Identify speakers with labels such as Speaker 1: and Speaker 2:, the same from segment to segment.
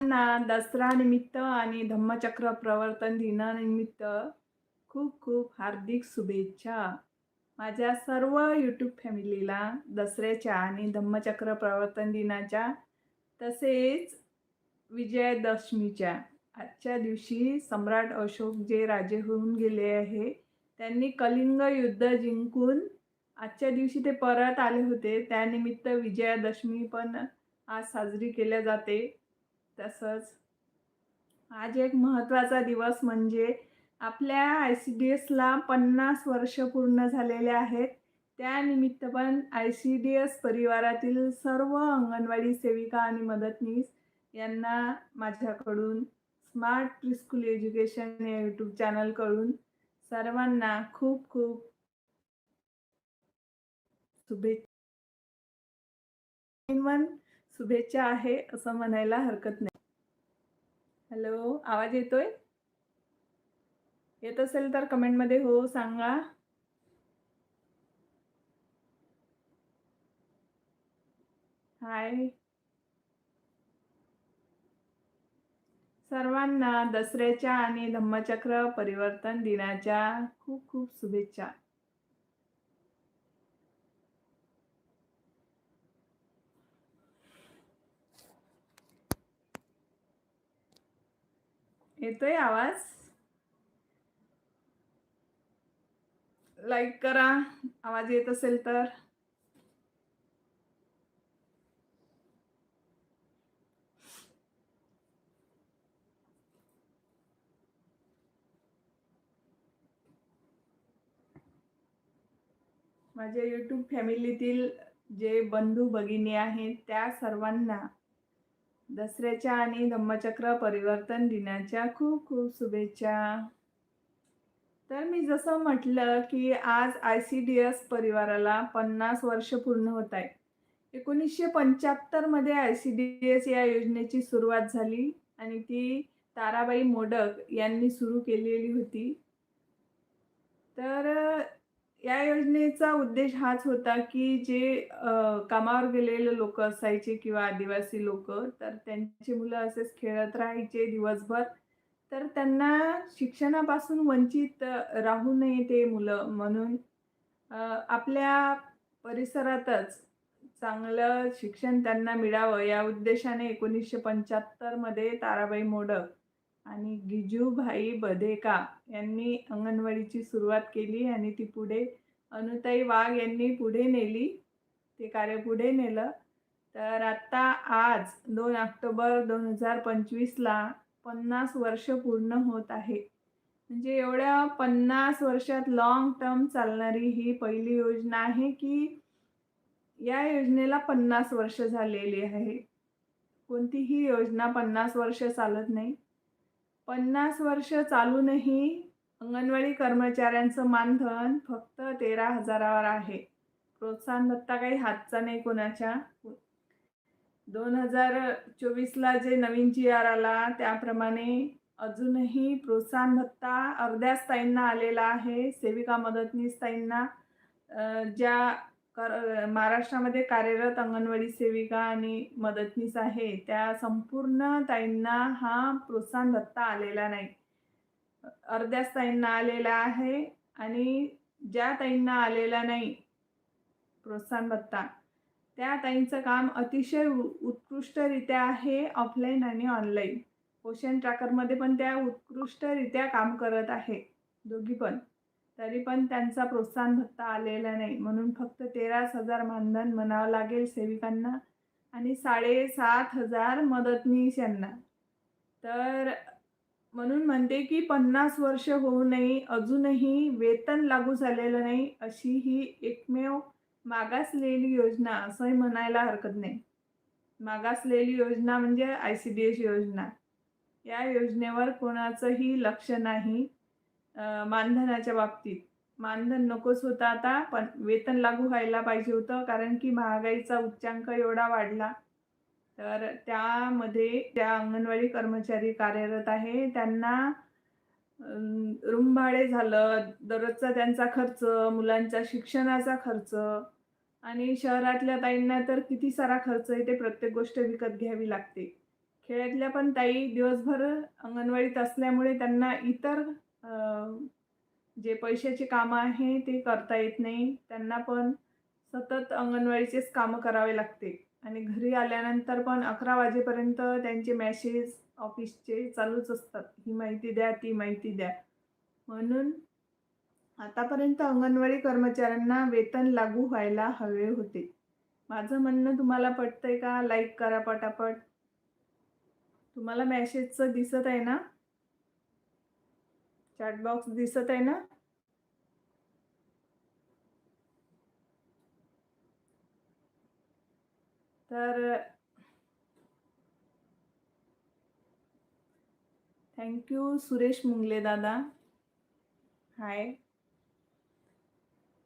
Speaker 1: सर्वांना दसरा निमित्त आणि धम्मचक्र प्रवर्तन दिनानिमित्त खूप खूप हार्दिक शुभेच्छा. माझ्या सर्व यूट्यूब फॅमिलीला दसऱ्याच्या आणि धम्मचक्र प्रवर्तन दिनाच्या तसेच विजयादशमीच्या आजच्या दिवशी सम्राट अशोक जे राजे होऊन गेले आहे त्यांनी कलिंग युद्ध जिंकून आजच्या दिवशी ते परत आले होते. त्यानिमित्त विजयादशमी पण आज साजरी केल्या जाते. तसंच आज एक महत्त्वाचा दिवस म्हणजे आपल्या आय सी डी एसला पन्नास वर्ष पूर्ण झालेले आहेत. त्यानिमित्त पण आय सी डी एस परिवारातील सर्व अंगणवाडी सेविका आणि मदतनीस यांना माझ्याकडून स्मार्ट प्रिस्कूल एज्युकेशन या यूट्यूब चॅनलकडून सर्वांना खूप खूप शुभेच्छा. शुभेच्छा आहे असं म्हणायला हरकत नाही. हॅलो आवाज येतोय? येत असेल तर कमेंटमध्ये हो सांगा. हाय सर्वांना दसऱ्याच्या आणि धम्मचक्र परिवर्तन दिनाच्या खूप खूप शुभेच्छा. येतोय आवाज? लाईक करा. आवाज येत असेल तर. माझ्या यूट्यूब फॅमिलीतील जे बंधू भगिनी आहेत त्या सर्वांना दसऱ्याच्या आणि धम्मचक्र परिवर्तन दिनाच्या खूप खूप शुभेच्छा. तर मी जसं म्हटलं की आज आय सी डी एस परिवाराला पन्नास वर्ष पूर्ण होत आहे. एकोणीसशे पंच्याहत्तरमध्ये आय सी डी एस या योजनेची सुरुवात झाली आणि ती ताराबाई मोडक यांनी सुरू केलेली होती. तर या योजनेचा उद्देश हाच होता की जे कामावर गेलेले लोक असायचे किंवा आदिवासी लोक तर त्यांची मुलं असेच खेळत राहायचे दिवसभर. तर त्यांना शिक्षणापासून वंचित राहू नये ते मुलं म्हणून आपल्या परिसरातच चांगलं शिक्षण त्यांना मिळावं या उद्देशाने एकोणीसशे पंच्याहत्तरमध्ये ताराबाई मोडक आणि गिजूभाई बधेका यांनी अंगणवाडीची सुरुवात केली आणि ती पुढे अनुताई वाघ यांनी पुढे नेली. ते कार्य पुढे नेलं. तर आत्ता आज दोन ऑक्टोबर दोन हजार पंचवीसला पन्नास वर्ष पूर्ण होत आहे. म्हणजे एवढ्या पन्नास वर्षात लॉंग टर्म चालणारी ही पहिली योजना आहे की या योजनेला पन्नास वर्ष झालेली आहे. कोणतीही योजना पन्नास वर्ष चालत नाही. पन्नास वर्ष चालूनही अंगणवाडी कर्मचाऱ्यांचं मानधन फक्त तेरा हजारावर आहे. प्रोत्साहन भत्ता काही हातचा नाही कोणाच्या. दोन हजार चोवीसला जे नवीन जी आर आला त्याप्रमाणे अजूनही प्रोत्साहन भत्ता अर्ध्याच ताईंना आलेला आहे. सेविका मदतनीस ताईंना ज्या महाराष्ट्रामध्ये कार्यरत अंगणवाडी सेविका आणि मदतनीस आहे. त्या संपूर्ण ताईंना हा प्रोत्साहन भत्ता आलेला नाही. अर्ध्याच ताईंना आलेला आहे आणि ज्या ताईंना आलेला नाही प्रोत्साहन भत्ता. त्या ताईंचं काम अतिशय उत्कृष्टरित्या आहे ऑफलाईन आणि ऑनलाईन पोषण ट्रॅकरमध्ये पण त्या उत्कृष्टरित्या काम करत आहे. दोघी पण. तरी पण त्यांचा प्रोत्साहन भत्ता आलेला नाही. म्हणून फक्त तेराच हजार मानधन म्हणावं लागेल सेविकांना आणि साडेसात हजार मदतनीस यांना तर म्हणून म्हणते की पन्नास वर्ष होऊ नये अजूनही वेतन लागू झालेलं नाही अशी ही एकमेव मागासलेली योजना असंही म्हणायला हरकत नाही. मागासलेली योजना म्हणजे आय सी डी एस योजना. या योजनेवर कोणाचंही लक्ष नाही. मानधनाच्या बाबतीत. मानधन नकोच होतं आता पण वेतन लागू व्हायला पाहिजे होतं कारण की महागाईचा उच्चांक एवढा वाढला. तर त्यामध्ये त्या अंगणवाडी कर्मचारी कार्यरत आहे त्यांना रूम भाडे झालं दररोजचा त्यांचा खर्च मुलांच्या शिक्षणाचा खर्च आणि शहरातल्या ताईंना तर किती सारा खर्च आहे ते प्रत्येक गोष्ट विकत घ्यावी लागते. खेड्यातल्या पण ताई दिवसभर अंगणवाडीत असल्यामुळे त्यांना इतर जे पैशाची कामं आहे ते करता येत नाही. त्यांना पण सतत अंगणवाडीचेच कामं करावे लागते आणि घरी आल्यानंतर पण 11 वाजेपर्यंत त्यांचे मॅसेज ऑफिसचे चालूच असतात. ही माहिती द्या, ती माहिती द्या. म्हणून आतापर्यंत अंगणवाडी कर्मचाऱ्यांना वेतन लागू व्हायला हवे होते. माझं म्हणणं तुम्हाला पटतंय का? लाईक करा पटापट. तुम्हाला मॅसेजचं दिसत आहे ना? चॅट बॉक्स दिसत आहे ना? तर थँक्यू सुरेश मुंगले दादा. हाय.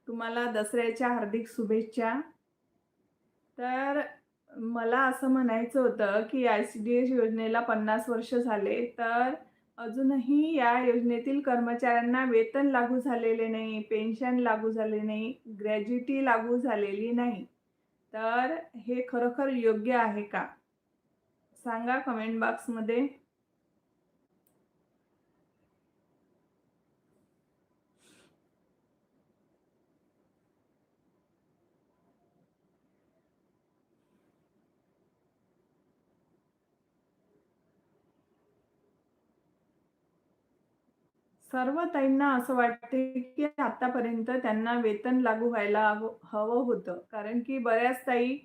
Speaker 1: तुम्हाला दसऱ्याच्या हार्दिक शुभेच्छा. तर मला असं म्हणायचं होतं, की आय-सी-डी-एस योजनेला 50 वर्ष झाले, तर अजूनही या योजनेतील कर्मचाऱ्यांना वेतन लागू झालेले नाही, पेन्शन लागू झाले नाही, ग्रॅज्युटी लागू झालेली नाही. तर हे खरोखर योग्य आहे का? सांगा कमेंट बॉक्समध्ये. सर्व ताईंना असं वाटते, की आतापर्यंत त्यांना वेतन लागू व्हायला हवं हवं होतं. कारण की बऱ्याच ताई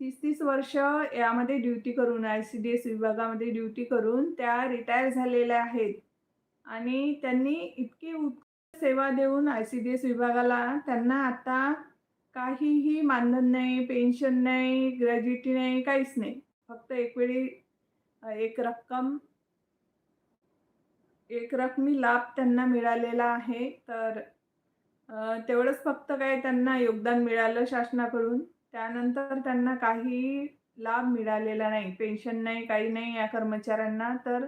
Speaker 1: तीस तीस वर्ष यामध्ये ड्युटी करून, आय-सी-डी-एस विभागामध्ये ड्युटी करून त्या रिटायर झालेल्या आहेत आणि त्यांनी इतकी उत्कृष्ट सेवा देऊन आय-सी-डी-एस विभागाला त्यांना आता काहीही मानधन नाही, पेन्शन नाही, ग्रॅज्युटी नाही, काहीच नाही. फक्त एकवेळी वेळी एक रक्कम एक रकमी लाभ त्यांना मिळालेला आहे. तर तेवढंच फक्त काय त्यांना योगदान मिळालं शासनाकडून. त्यानंतर त्यांना काही लाभ मिळालेला नाही. पेन्शन नाही, काही नाही या कर्मचाऱ्यांना. तर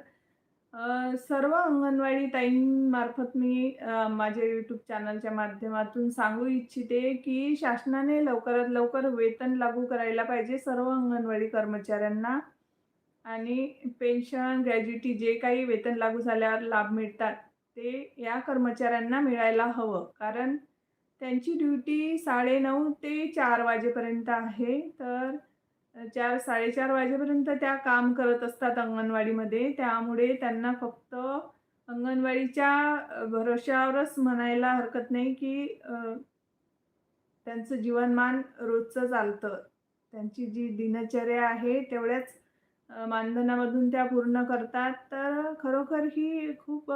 Speaker 1: सर्व अंगणवाडी ताईंमार्फत मी माझ्या यूट्यूब चॅनलच्या माध्यमातून सांगू इच्छिते, की शासनाने लवकरात लवकर वेतन लागू करायला पाहिजे सर्व अंगणवाडी कर्मचाऱ्यांना आणि पेन्शन, ग्रॅज्युटी जे काही वेतन लागू झाल्यावर लाभ मिळतात, ते या कर्मचाऱ्यांना मिळायला हवं. कारण त्यांची ड्युटी 9:30 ते चार वाजेपर्यंत आहे. तर चार साडेचार वाजेपर्यंत त्या काम करत असतात अंगणवाडीमध्ये. त्यामुळे त्यांना फक्त अंगणवाडीच्या भरोश्यावरच म्हणायला हरकत नाही, की त्यांचं जीवनमान रोजचं चालतं. त्यांची जी दिनचर्या आहे तेवढ्याच मानधनामधून त्या पूर्ण करतात. तर खरोखर ही खूप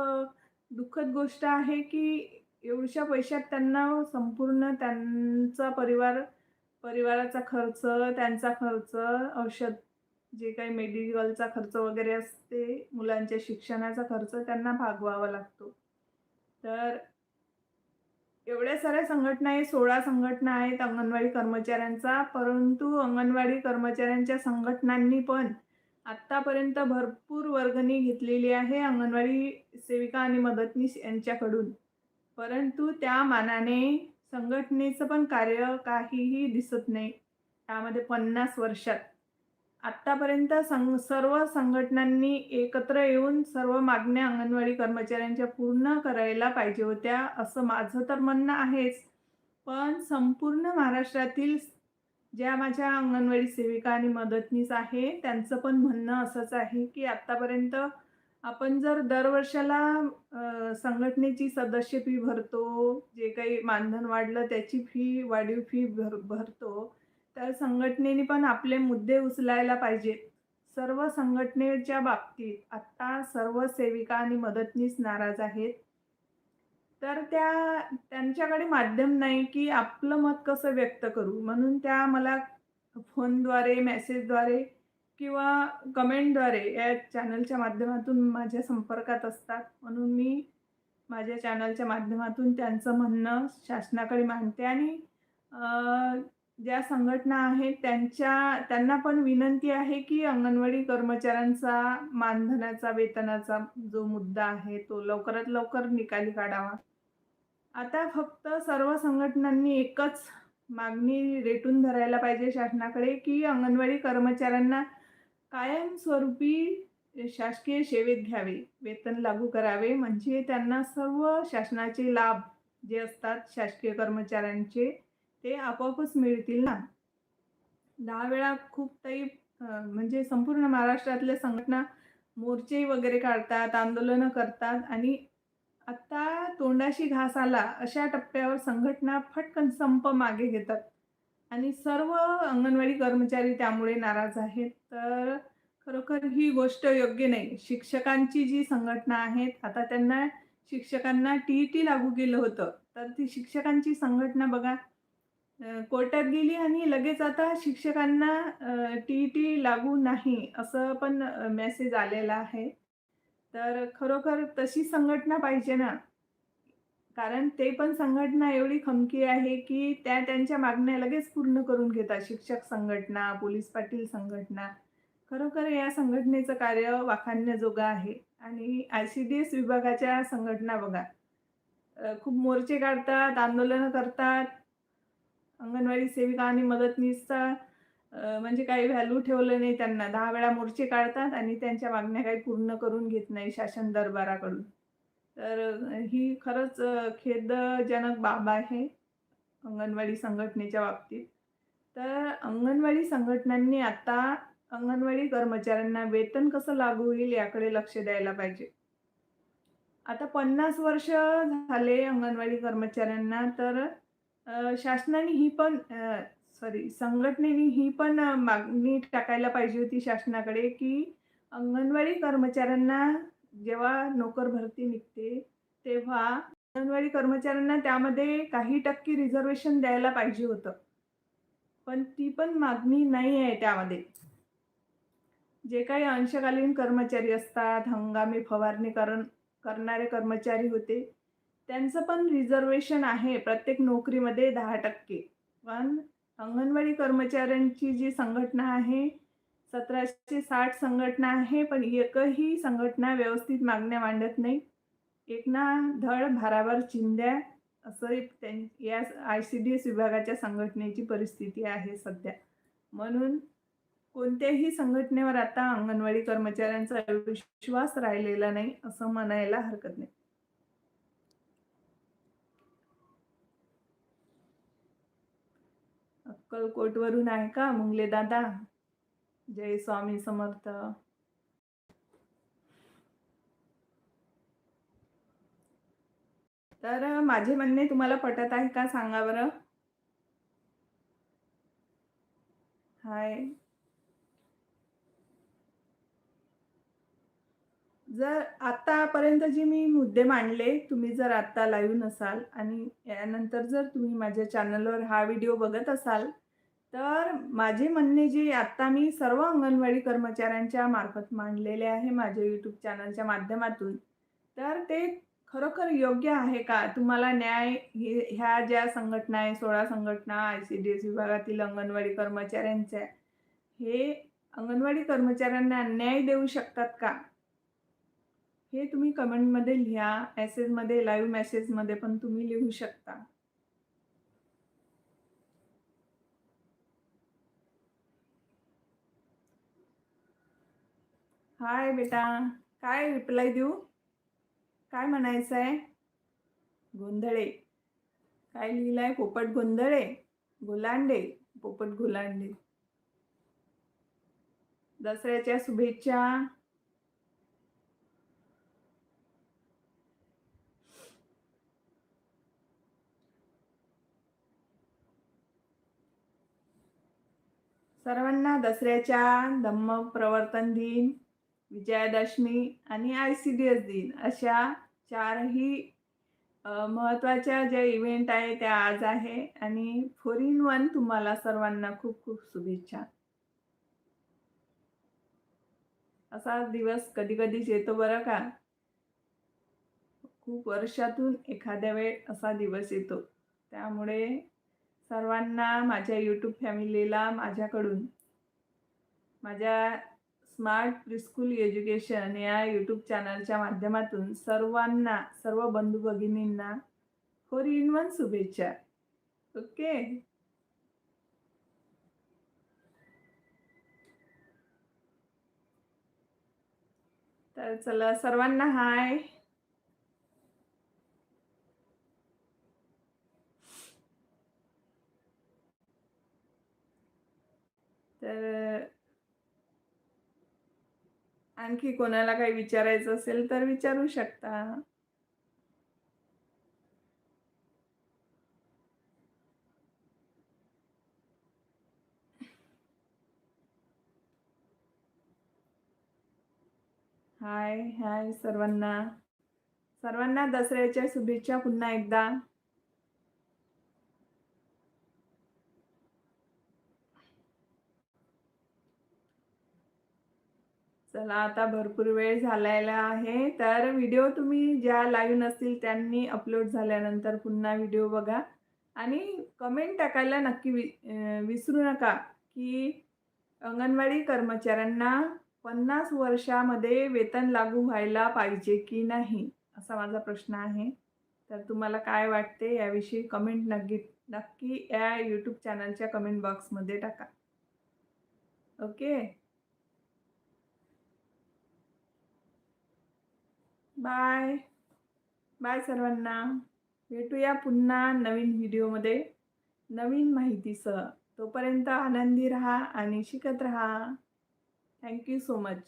Speaker 1: दुःखद गोष्ट आहे, की एवढ्या पैशात त्यांना संपूर्ण त्यांचा परिवार परिवाराचा खर्च, त्यांचा खर्च, औषध जे काही मेडिकलचा खर्च वगैरे असते, मुलांच्या शिक्षणाचा खर्च त्यांना भागवावा लागतो. तर एवढ्या साऱ्या संघटना आहे, 16 संघटना आहेत अंगणवाडी कर्मचाऱ्यांचा. परंतु अंगणवाडी कर्मचाऱ्यांच्या संघटनांनी पण आत्तापर्यंत भरपूर वर्गणी घेतलेली आहे अंगणवाडी सेविका आणि मदतनीस यांच्याकडून. परंतु त्या मानाने संघटनेचं पण कार्य काहीही दिसत नाही. त्यामध्ये 50 वर्षात. आत्तापर्यंत सं सर्व संघटनांनी एकत्र येऊन सर्व मागण्या अंगणवाडी कर्मचाऱ्यांच्या पूर्ण करायला पाहिजे होत्या, असं माझं तर म्हणणं आहेच. पण संपूर्ण महाराष्ट्रातील ज्या माझ्या अंगणवाडी सेविका आणि मदतनीस आहे, त्यांचं पण म्हणणं असंच आहे, की आत्तापर्यंत आपण जर दरवर्षाला संघटनेची सदस्य फी भरतो, जे काही मानधन वाढलं त्याची फी, वाढीव फी भर भरतो, तर संघटनेने पण आपले मुद्दे उचलायला पाहिजेत. सर्व संघटनेच्या बाबतीत आत्ता सर्व सेविका आणि मदतनीस नाराज आहेत. तर त्या त्यांच्याकडे माध्यम नाही, की आपलं मत कसं व्यक्त करू. म्हणून त्या मला फोनद्वारे, मेसेजद्वारे किंवा कमेंटद्वारे या चॅनलच्या माध्यमातून माझ्या संपर्कात असतात. म्हणून मी माझ्या चॅनलच्या माध्यमातून त्यांचं म्हणणं शासनाकडे मांडते आणि ज्या संघटना आहेत त्यांच्या त्यांना पण विनंती आहे, की अंगणवाडी कर्मचाऱ्यांचा मानधनाचा, वेतनाचा जो मुद्दा आहे, तो लवकरात लवकर निकाली काढावा. आता फक्त सर्व संघटनांनी एकच मागणी रेटून धरायला पाहिजे शासनाकडे, की अंगणवाडी कर्मचाऱ्यांना कायमस्वरूपी शासकीय सेवेत घ्यावे वेतन लागू करावे म्हणजे त्यांना सर्व शासनाचे लाभ जे असतात शासकीय कर्मचाऱ्यांचे ते आपोआपच मिळतील ना? दहा वेळा खूप काही म्हणजे संपूर्ण महाराष्ट्रातल्या संघटना मोर्चे वगैरे काढतात आंदोलनं करतात आणि आता तोंडाशी घास आला अशा टप्प्यावर संघटना फटकन संप मागे घेतात. आणि सर्व अंगणवाडी कर्मचारी त्यामुळे नाराज आहेत. तर खरोखर ही गोष्ट योग्य नाही. शिक्षकांची जी संघटना आहेत आता त्यांना शिक्षकांना टी ई टी लागू केलं होतं. तर ती शिक्षकांची संघटना बघा कोर्टात गेली आणि लगेच आता शिक्षकांना टी ई टी लागू नाही असं पण मेसेज आलेला आहे. तर खरोखर तशी संघटना पाहिजे ना. कारण ते पण संघटना एवढी खमकी आहे की त्या त्यांच्या मागण्या लगेच पूर्ण करून घेतात. शिक्षक संघटना पोलीस पाटील संघटना. खरोखर या संघटनेचं कार्य वाखाणण्याजोगं आहे. आणि आय सी डी एस विभागाच्या संघटना बघा. खूप मोर्चे काढतात आंदोलनं करतात. अंगणवाडी सेविका आणि मदतनीसचा म्हणजे काही व्हॅल्यू ठेवलं नाही त्यांना. दहा वेळा मोर्चे काढतात आणि त्यांच्या मागण्या काही पूर्ण करून घेत नाही शासन दरबाराकडून. तर ही खरंच खेदजनक बाब आहे अंगणवाडी संघटनेच्या बाबतीत. तर अंगणवाडी संघटनांनी आता अंगणवाडी कर्मचाऱ्यांना वेतन कसं लागू होईल याकडे लक्ष द्यायला पाहिजे. आता पन्नास वर्ष झाले अंगणवाडी कर्मचाऱ्यांना तर शासनाने ही पण सॉरी संघटनेने ही पण मागणी टाकायला पाहिजे होती शासनाकडे की अंगणवाडी कर्मचाऱ्यांना जेव्हा नोकर भरती निघते तेव्हा अंगणवाडी कर्मचाऱ्यांना त्यामध्ये काही टक्के रिझर्वेशन द्यायला पाहिजे होतं. पण ती पण मागणी नाही आहे त्यामध्ये. जे काही अंशकालीन कर्मचारी असतात हंगामी फवारणी करण करणारे कर्मचारी होते त्यांचं पण रिझर्वेशन आहे प्रत्येक नोकरीमध्ये दहा टक्के. पण अंगणवाडी कर्मचाऱ्यांची जी संघटना आहे सतराशे साठ संघटना आहे पण एकही संघटना व्यवस्थित मागण्या मांडत नाही. एक ना धड भारावर चिंध्या असं त्यां या आय सी डी एस विभागाच्या संघटनेची परिस्थिती आहे सध्या. म्हणून कोणत्याही संघटनेवर आता अंगणवाडी कर्मचाऱ्यांचा विश्वास राहिलेला नाही असं म्हणायला हरकत नाही. अक्कलकोटवरून आहे का मुंगले दादा? जय स्वामी समर्थ. तर माझे म्हणणे तुम्हाला पटत आहे का सांगा बरं? हाय. जर आतापर्यंत जे मी मुद्दे मांडले तुम्ही जर आत्ता लाईव्ह नसाल आणि यानंतर जर तुम्ही माझ्या चॅनलवर हा व्हिडिओ बघत असाल तर माझे म्हणणे जे आत्ता मी सर्व अंगणवाडी कर्मचाऱ्यांच्या मार्फत मांडलेले आहे माझ्या यूट्यूब चॅनलच्या माध्यमातून. तर ते खरोखर योग्य आहे का? तुम्हाला न्याय हे ह्या ज्या संघटना आहे सोळा संघटना आय सी डी एस विभागातील अंगणवाडी कर्मचाऱ्यांच्या हे अंगणवाडी कर्मचाऱ्यांना न्याय देऊ शकतात का? हे तुम्ही कमेंटमध्ये लिहा मेसेजमध्ये लाईव्ह मेसेजमध्ये पण तुम्ही लिहू शकता. हाय बेटा काय रिप्लाय देऊ? काय म्हणायचं आहे गोंधळे. काय लिहिलंय? पोपट गोंधळे? गुलांडे? पोपट गुलांडे. दसऱ्याच्या शुभेच्छा. सर्वांना दसऱ्याच्या धम्म प्रवर्तन दिन. विजयादशमी आणि आय सी डी एस दिन. अशा चारही महत्त्वाच्या ज्या इव्हेंट आहे त्या आज आहे. आणि फोर इन वन तुम्हाला सर्वांना खूप खूप शुभेच्छा. असा दिवस कधी कधीच येतो बरं का? खूप वर्षातून एखाद्या वेळ असा दिवस येतो. त्यामुळे सर्वांना माझ्या यूट्यूब फॅमिलीला माझ्याकडून माझ्या स्मार्ट प्रिस्कूल एज्युकेशन या यूट्यूब चॅनलच्या माध्यमातून सर्वांना सर्व बंधू भगिनींना फोर इन वन शुभेच्छा. ओके? तर चला सर्वांना हाय. तर आणखी कोणाला काही विचारायचं असेल तर विचारू शकता. हाय हाय सर्वांना. सर्वांना दसऱ्याच्या शुभेच्छा पुन्हा एकदा. चला आता भरपूर वेळ झालेला आहे. तर व्हिडिओ तुम्ही ज्या लाईव्ह नसतील त्यांनी अपलोड झाल्यानंतर पुन्हा व्हिडिओ बघा. आणि कमेंट टाकायला नक्की वि विसरू नका की अंगणवाडी कर्मचाऱ्यांना पन्नास वर्षामध्ये वेतन लागू व्हायला पाहिजे की नाही असा माझा प्रश्न आहे. तर तुम्हाला काय वाटते याविषयी कमेंट नक्की नक्की या यूट्यूब चॅनलच्या कमेंट बॉक्समध्ये टाका. Okay bye. बाय सर्वांना. भेटूया पुन्हा नवीन व्हिडिओमध्ये. नवीन माहितीसह. तोपर्यंत आनंदी राहा आणि शिकत राहा. Thank you so much